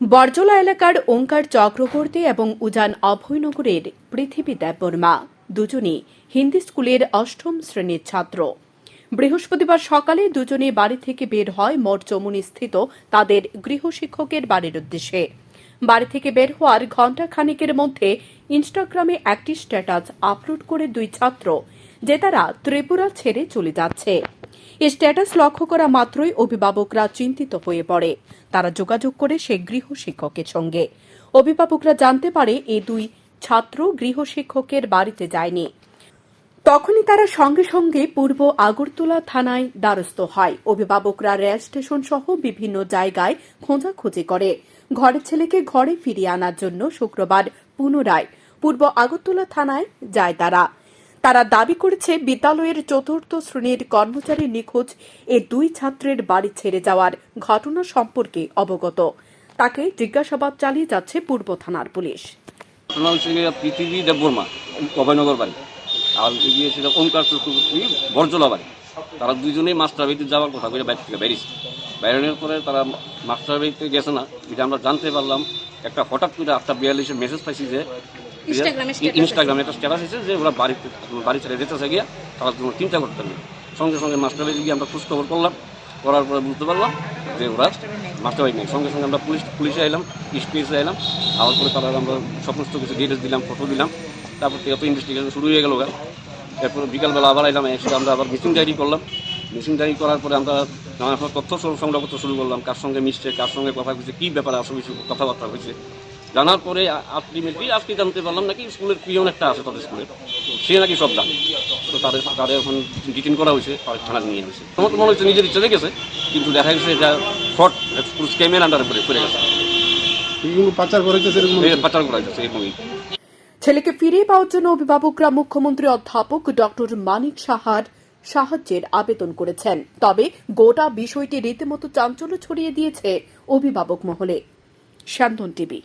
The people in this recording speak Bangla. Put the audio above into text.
বরজলা এলাকার ওঙ্কার চক্রবর্তী এবং উজান অভয়নগরের পৃথিবী দেববর্মা দুজনই হিন্দি স্কুলের অষ্টম শ্রেণির ছাত্র। বৃহস্পতিবার সকালে দুজনে বাড়ি থেকে বের হয় মোট চমুনি স্থিত তাদের গৃহশিক্ষকের বাড়ির উদ্দেশ্যে। বাড়ি থেকে বের হওয়ার ঘণ্টা খানিকের মধ্যে ইনস্টাগ্রামে একটি স্ট্যাটাস আপলোড করে দুই ছাত্র, যে তারা ত্রিপুরা ছেড়ে চলে যাচ্ছে। এই স্ট্যাটাস লক্ষ্য করা মাত্রই অভিভাবকরা চিন্তিত হয়ে পড়ে। তারা যোগাযোগ করে সে গৃহ শিক্ষকের সঙ্গে। অভিভাবকরা জানতে পারে এ দুই ছাত্র গৃহ শিক্ষকের বাড়িতে যায়নি। তখনই তারা সঙ্গে সঙ্গে পূর্ব আগরতলা থানায় দ্বারস্থ হয়। অভিভাবকরা রেল স্টেশন সহ বিভিন্ন জায়গায় খোঁজাখুঁজি করে। ঘরের ছেলেকে ঘরে ফিরিয়ে আনার জন্য শুক্রবার পুনরায় পূর্ব আগরতলা থানায় যায় তারা। তারা দাবি করেছে বিদ্যালয়ের চতুর্থ শ্রেণির কর্মচারী নিখোঁজ এ দুই ছাত্রের বাড়ি ছেড়ে যাওয়ার ঘটনা সম্পর্কে অবগত। তাকে জিজ্ঞাসাবাদ চালিয়ে যাচ্ছে পূর্ব থানার পুলিশ। পৃথিবী দেববর্মা, অভয়নগর বাড়ি। আর গিয়ে সেটা বাড়ি। তারা দুজনেই মাস্টার বাড়িতে যাওয়ার কথা করে বাইরে থেকে বেরিয়েছে। বেরোনোর পরে তারা মাস্টার বাড়িতে গেছে না। এটা আমরা জানতে পারলাম, একটা হঠাৎ করে আটটা বিয়াল্লিশের মেসেজ পাইছি যে ইনস্টাগ্রামে একটা স্ট্যাটাস এসেছে যে ওরা বাড়িতে বাড়ি ছেড়ে যেতেছে গিয়া তারা কোনো চিন্তা করতে নেই সঙ্গে সঙ্গে মাস্টার বাড়ি গিয়ে আমরা খোঁজখবর করলাম করার পরে বুঝতে পারলাম যে ওরা মাস্টার বাড়ি নেই। সঙ্গে সঙ্গে আমরা পুলিশ পুলিশে এলাম স্পিএসে এলাম আওয়ার পরে তারা আমরা সমস্ত কিছু ডিটেলস দিলাম ফটো দিলাম। তারপর থেকে তো ইনভেস্টিগেশন শুরু হয়ে গেল গা। এরপর বিকালবেলা আবার এলাম এসে আমরা আবার মিটিং ডায়েরি করলাম। মিটিং ডায়েরি করার পরে আমরা নানা তথ্য সংগ্রহ করতে শুরু করলাম কার সঙ্গে মিশছে কার সঙ্গে কথা হয়েছে কী ব্যাপারে আসলে কিছু কথাবার্তা হয়েছে। জানার পরে আলটিমেটলি আজকে জানতে পারলাম নাকি স্কুলের পিয়ন একটা আছে তাদের স্কুলে। সে নাকি সব জানে। তো তাদের তাদের এখন ডিটেন করা হয়েছে আর থানা নিয়ে হয়েছে। আমার তো মনে হচ্ছে নিজের ইচ্ছে গেছে কিন্তু দেখা গেছে এটা ফ্রড স্কুল স্ক্যামের আন্ডারে পড়ে পড়ে গেছে। পাচার করেছে সেরকম পাচার করা যাচ্ছে এরকমই। ছেলেকে ফিরিয়ে পাওয়ার জন্য অভিভাবকরা মুখ্যমন্ত্রী অধ্যাপক ডক্টর মানিক সাহার সাহায্যের আবেদন করেছেন। তবে গোটা বিষয়টি রীতিমতো চাঞ্চল্য ছড়িয়ে দিয়েছে অভিভাবক মহলে। শান্তন টিভি।